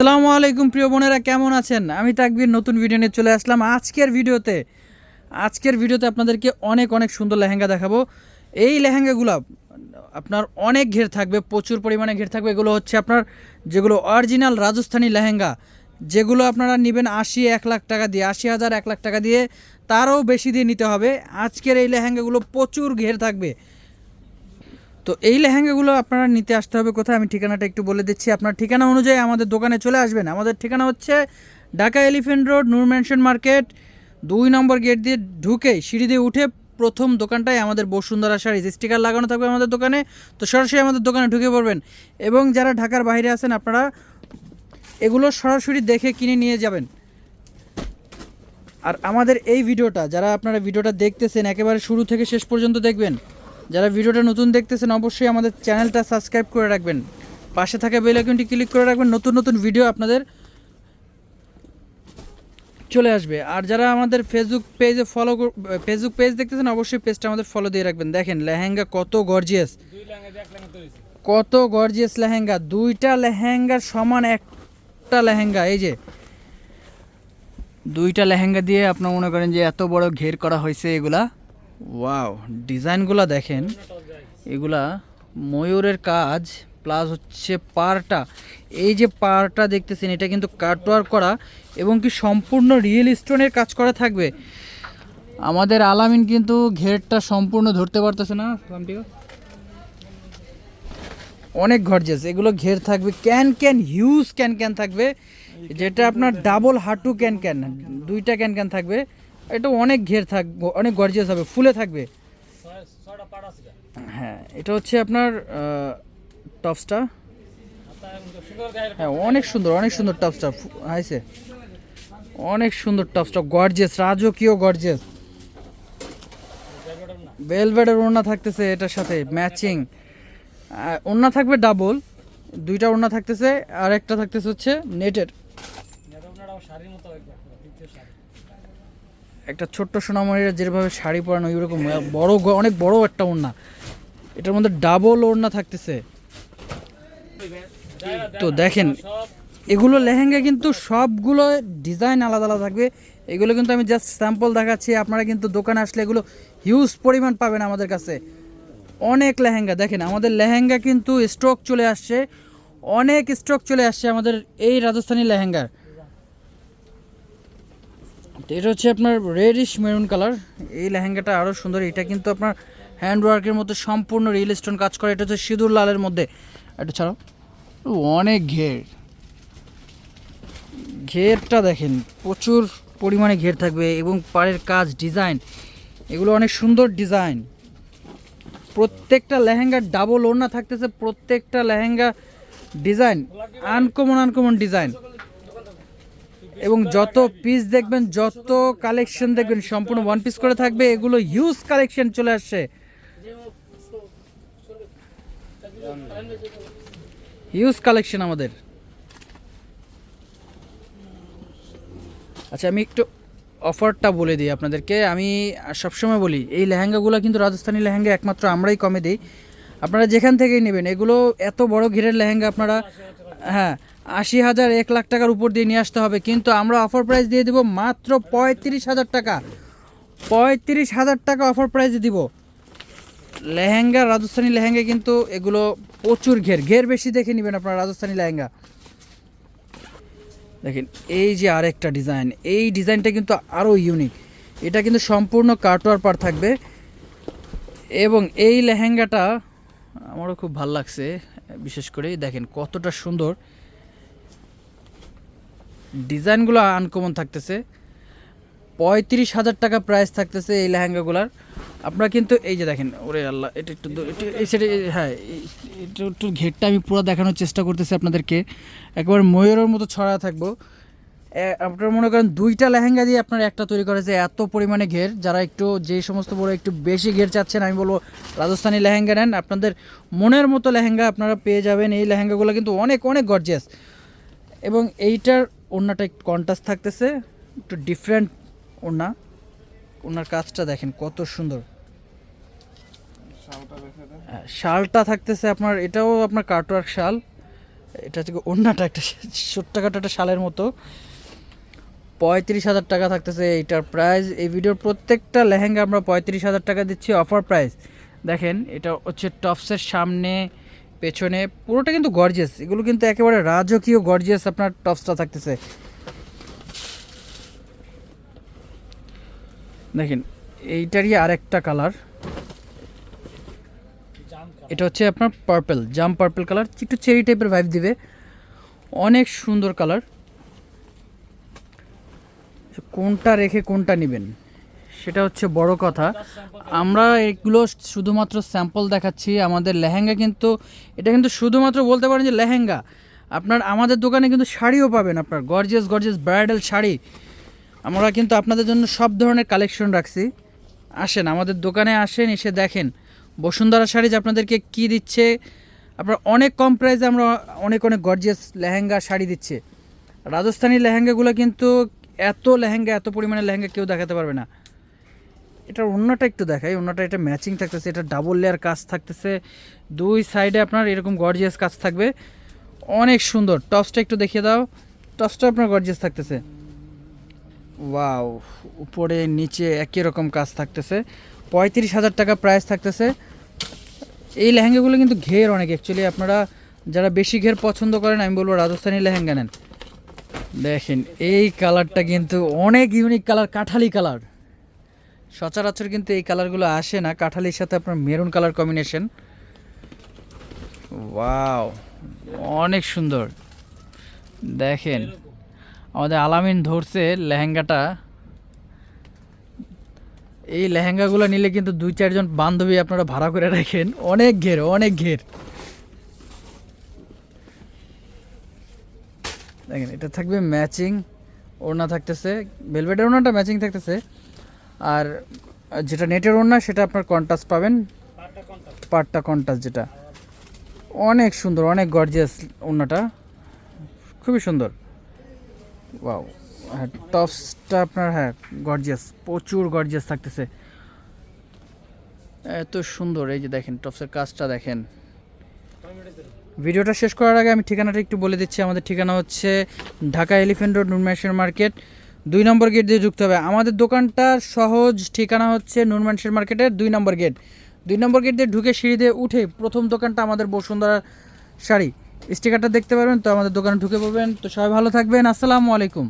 আসসালামু আলাইকুম, প্রিয় বোনেরা, কেমন আছেন? আমি তাকবির, নতুন ভিডিও নিয়ে চলে আসলাম আজকের ভিডিওতে। আজকের ভিডিওতে আপনাদেরকে অনেক অনেক সুন্দর লেহেঙ্গা দেখাবো। এই লেহেঙ্গাগুলো আপনার অনেক ঘের থাকবে, প্রচুর পরিমাণে ঘের থাকবে। এগুলো হচ্ছে আপনার যেগুলো অরিজিনাল রাজস্থানী লেহেঙ্গা, যেগুলো আপনারা নেবেন আশি, এক লাখ টাকা দিয়ে, আশি হাজার, এক লাখ টাকা দিয়ে, তারও বেশি দিয়ে নিতে হবে। আজকের এই লেহেঙ্গাগুলো প্রচুর ঘের থাকবে। তো এই লেহেঙ্গাগুলো আপনারা নিতে আসতে হবে কোথায়? আমি ঠিকানাটা একটু বলে দিচ্ছি। আপনার ঠিকানা অনুযায়ী আমাদের দোকানে চলে আসবেন। আমাদের ঠিকানা হচ্ছে Dhaka elephant road, Noor mansion market, দুই নম্বর গেট দিয়ে ঢুকে সিঁড়ি দিয়ে উঠে প্রথম দোকানটাই আমাদের বসুন্ধরা শাড়ি স্টিকার লাগানো থাকবে আমাদের দোকানে। তো সরাসরি আমাদের দোকানে ঢুকে পড়বেন এবং যারা ঢাকার বাইরে আছেন আপনারা এগুলো সরাসরি দেখে কিনে নিয়ে যাবেন। আর আমাদের এই ভিডিওটা, যারা আপনারা ভিডিওটা দেখতেছেন, একেবারে শুরু থেকে শেষ পর্যন্ত দেখবেন যারা ভিডিওটা নতুন দেখতেছেন অবশ্যই আমাদের চ্যানেলটা সাবস্ক্রাইব করে রাখবেন। পাশে থাকা বেল আইকনটি ক্লিক করে রাখবেন নতুন নতুন ভিডিও আপনাদের চলে আসবে। আর যারা আমাদের ফেসবুক পেজে ফলো ফেসবুক পেজ দেখতেছেন অবশ্যই পেজটা আমাদের ফলো দিয়ে রাখবেন। দেখেন লেহেঙ্গা কত গর্জিয়াস কত গর্জিয়াস লেহেঙ্গা। দুইটা লেহেঙ্গার সমান একটা লেহেঙ্গা এই যে। দুইটা লেহেঙ্গা দিয়ে আপনার মনে করেন যে এত বড় ঘের করা হয়েছে এগুলা। ওয়াও ডিজাইনগুলো দেখেন। এগুলা ময়ূরের কাজ প্লাস হচ্ছে পারটা এই যে পারটা দেখতেছেন, এটা কিন্তু কাটওয়ার করা এবং কি সম্পূর্ণ রিয়েল স্টোনের কাজ করা থাকবে। আমাদের আলামিন কিন্তু ঘেরটা সম্পূর্ণ ধরতে পারতেছে না। অনেক গর্জিয়াস এগুলো ঘের থাকবে। Can can huge can can থাকবে। যেটা আপনার ডাবল হাঁটু ক্যান ক্যান, দুইটা ক্যান ক্যান থাকবে। এটা অনেক ঘের থাকবে অনেক গর্জিয়াস হবে ফুলে থাকবে। হ্যাঁ এটা হচ্ছে আপনার টপসটা। হ্যাঁ অনেক সুন্দর অনেক সুন্দর টপসটা হাইছে অনেক সুন্দর টপসটা গর্জিয়াস রাজকীয় গর্জিয়াস বেলভেডের ওড়না। থাকতেছে এটার সাথে ম্যাচিং ওড়না থাকবে ডাবল দুইটা ওড়না থাকতেছে আর একটা থাকতেছে হচ্ছে নেটের একটা ছোট্ট সোনামণিরা যেভাবে শাড়ি পরানো, ওইরকম বড় অনেক বড় একটা ওড়না। এটার মধ্যে ডাবল ওড়না থাকতেছে। তো দেখেন, এগুলো লেহেঙ্গা কিন্তু সবগুলো ডিজাইন আলাদা আলাদা থাকবে। এগুলো কিন্তু আমি জাস্ট স্যাম্পল দেখাচ্ছি, আপনারা কিন্তু দোকানে আসলে এগুলো হিউজ পরিমাণ পাবেন আমাদের কাছে। অনেক লেহেঙ্গা, দেখেন, আমাদের লেহেঙ্গা কিন্তু স্টক চলে আসছে। অনেক স্টক চলে আসছে আমাদের এই রাজস্থানী লেহেঙ্গার। তো এটা হচ্ছে আপনার রেডিশ মেরুন কালার এই লেহেঙ্গাটা আরও সুন্দর। এটা কিন্তু আপনার হ্যান্ড ওয়ার্কের মধ্যে সম্পূর্ণ রিয়েল স্টোন কাজ করে। এটা হচ্ছে সিঁদুর লালের মধ্যে। এটা ছাড়াও অনেক ঘের। ঘেরটা দেখেন, প্রচুর পরিমাণে ঘের থাকবে এবং পাড়ের কাজ ডিজাইন এগুলো অনেক সুন্দর ডিজাইন প্রত্যেকটা লেহেঙ্গার ডাবল ওড়না থাকতেছে, প্রত্যেকটা lehenga design uncommon uncommon design এবং যত পিস দেখবেন, যত কালেকশন দেখবেন, সম্পূর্ণ ওয়ান পিস করে থাকবে। এগুলো হিউজ কালেকশন চলে আসছে। হিউজ কালেকশন আমাদের। আচ্ছা আমি একটু অফারটা বলে দিই আপনাদেরকে। আমি সবসময় বলি, এই লেহেঙ্গাগুলো কিন্তু রাজস্থানী লেহেঙ্গা একমাত্র আমরাই কমে দিই। আপনারা যেখান থেকেই নেবেন, এগুলো এত বড় ঘিরের লেহেঙ্গা আপনারা হ্যাঁ আশি হাজার, এক লাখ টাকার উপর দিয়ে নিয়ে আসতে হবে। কিন্তু আমরা অফার প্রাইস দিয়ে দিব মাত্র পঁয়ত্রিশ হাজার টাকা। পঁয়ত্রিশ হাজার টাকা অফার প্রাইসে দিব। লেহেঙ্গা, রাজস্থানী লেহেঙ্গা কিন্তু এগুলো প্রচুর ঘের। ঘের বেশি দেখে নেবেন আপনারা, রাজস্থানী লেহেঙ্গা। দেখেন, এই যে আরেকটা ডিজাইন, এই ডিজাইনটা কিন্তু আরও ইউনিক এটা কিন্তু সম্পূর্ণ কাটওয়ার পার থাকবে। এবং এই লেহেঙ্গাটা আমারও খুব ভালো লাগছে, বিশেষ করে। দেখেন কতটা সুন্দর। ডিজাইনগুলো আনকমন থাকতেছে। পঁয়ত্রিশ হাজার টাকা প্রাইস থাকতেছে এই লেহেঙ্গাগুলার। আপনারা কিন্তু এই যে দেখেন, ওরে আল্লাহ, এটা একটু হ্যাঁ একটু একটু ঘেরটা আমি পুরো দেখানোর চেষ্টা করতেছি আপনাদেরকে। একবার ময়ূরের মতো ছড়া থাকব। আপনারা মনে করেন দুইটা লেহেঙ্গা দিয়ে আপনার একটা তৈরি করেছে, এত পরিমাণে ঘের। যারা একটু, যে সমস্ত বড় একটু বেশি ঘের চাচ্ছেন, আমি বলব রাজস্থানী লেহেঙ্গা নেন। আপনাদের মনের মতো লেহেঙ্গা আপনারা পেয়ে যাবেন। এই লেহেঙ্গাগুলো কিন্তু অনেক অনেক গর্জিয়াস এবং এইটার ওড়নাটা একটু কন্ট্রাস্ট থাকতেছে একটু ডিফারেন্ট ওড়না। ওনার কাজটা দেখেন কত সুন্দর। হ্যাঁ, শালটা থাকতেছে আপনার এটাও আপনার কাটওয়ার্ক শাল। এটা হচ্ছে অন্যটা একটা ছোট্ট কাটা একটা শালের মতো। পঁয়ত্রিশ হাজার টাকা থাকতেছে এইটার প্রাইস এই ভিডিওর প্রত্যেকটা লেহেঙ্গা আমরা পঁয়ত্রিশ হাজার টাকা দিচ্ছি অফার প্রাইস দেখেন এটা হচ্ছে টপসের সামনে পেছনে পুরোটা কিন্তু গর্জিয়াস এগুলো কিন্তু একেবারে রাজকীয় গর্জিয়াস আপনার টপসটা থাকতেছে। দেখেন, এইটারই আরেকটা কালার এটা হচ্ছে আপনার পার্পল জাম পার্পল কালার একটু চেরি টাইপের ভাইব দিবে। অনেক সুন্দর কালার কোনটা রেখে কোনটা নেবেন? সেটা হচ্ছে বড় কথা। আমরা এগুলো শুধুমাত্র স্যাম্পল দেখাচ্ছি, আমাদের লেহেঙ্গা কিন্তু, এটা কিন্তু শুধুমাত্র বলতে পারেন যে লেহেঙ্গা। আপনার, আমাদের দোকানে কিন্তু শাড়িও পাবেন আপনার গর্জেস গর্জেস ব্রাইডাল শাড়ি। আমরা কিন্তু আপনাদের জন্য সব ধরনের কালেকশন রাখছি। আসেন, আমাদের দোকানে আসেন, এসে দেখেন। বসুন্ধরা শাড়ি যে আপনাদেরকে কি দিচ্ছে, আপনার অনেক কম প্রাইসে আমরা অনেক অনেক গর্জিয়াস লেহেঙ্গা শাড়ি দিচ্ছে। রাজস্থানি লেহেঙ্গাগুলো কিন্তু এত লেহেঙ্গা, এত পরিমাণে লেহেঙ্গা কেউ দেখাতে পারবে না। এটার অন্যটা একটু দেখাই, অন্যটা এটা ম্যাচিং থাকতেছে, এটা ডাবল লেয়ার কাজ থাকতেছে। দুই সাইডে আপনার এরকম গর্জিয়াস কাজ থাকবে। অনেক সুন্দর। টপসটা একটু দেখিয়ে দাও। টপসটা আপনার গর্জিয়াস থাকতেছে। ওয়াও উপরে, নিচে একই রকম কাজ থাকতেছে। পঁয়ত্রিশ হাজার টাকা প্রাইস থাকতেছে। এই লেহেঙ্গাগুলো কিন্তু ঘের অনেক অ্যাকচুয়ালি আপনারা যারা বেশি ঘের পছন্দ করেন, আমি বলব রাজস্থানি লেহেঙ্গা নেন। দেখেন, এই কালারটা কিন্তু অনেক ইউনিক কালার কাঠালি কালার সচরাচর কিন্তু এই কালারগুলো আসে না। কাঁঠালির সাথে আপনার মেরুন কালার কম্বিনেশন। ওয়াও, অনেক সুন্দর। দেখেন, আমাদের আলামিন ধরছে লেহেঙ্গাটা। এই লেহেঙ্গাগুলো নিলে কিন্তু দুই, চারজন বান্ধবী আপনারা ভাড়া করে রাখেন। অনেক ঘের অনেক ঘের। দেখেন, এটা থাকবে ম্যাচিং। ওড়না থাকতেছে। ভেলভেটের ওড়নাটা ম্যাচিং থাকতেছে। আর যেটা নেটের ওড়না সেটা আপনার কন্টাস পাবেন। পাটটা কন্টাস যেটা। অনেক সুন্দর অনেক গর্জিয়াস ওড়নাটা। খুবই সুন্দর। ওয়াও হ্যাঁ টপসটা আপনার হ্যাঁ গর্জিয়াস প্রচুর গর্জিয়াস থাকতেছে। এত সুন্দর এই যে দেখেন টপসের কাজটা দেখেন। ভিডিওটা শেষ করার আগে আমি ঠিকানাটা একটু বলে দিচ্ছি। আমাদের ঠিকানা হচ্ছে ঢাকা এলিফেন্ট রোড নুরমানশের মার্কেট। দুই নম্বর গেট দিয়ে যুক্ত হবে। আমাদের দোকানটার সহজ ঠিকানা হচ্ছে নুরমানশের মার্কেটের দুই নম্বর গেট। দুই নম্বর গেট দিয়ে ঢুকে সিঁড়ি দিয়ে উঠে প্রথম দোকানটা আমাদের বসুন্ধরা শাড়ি। স্টিকারটা দেখতে পারবেন, তো আমাদের দোকানে ঢুকে পড়বেন। তো সবাই ভালো থাকবেন। আসসালামু আলাইকুম।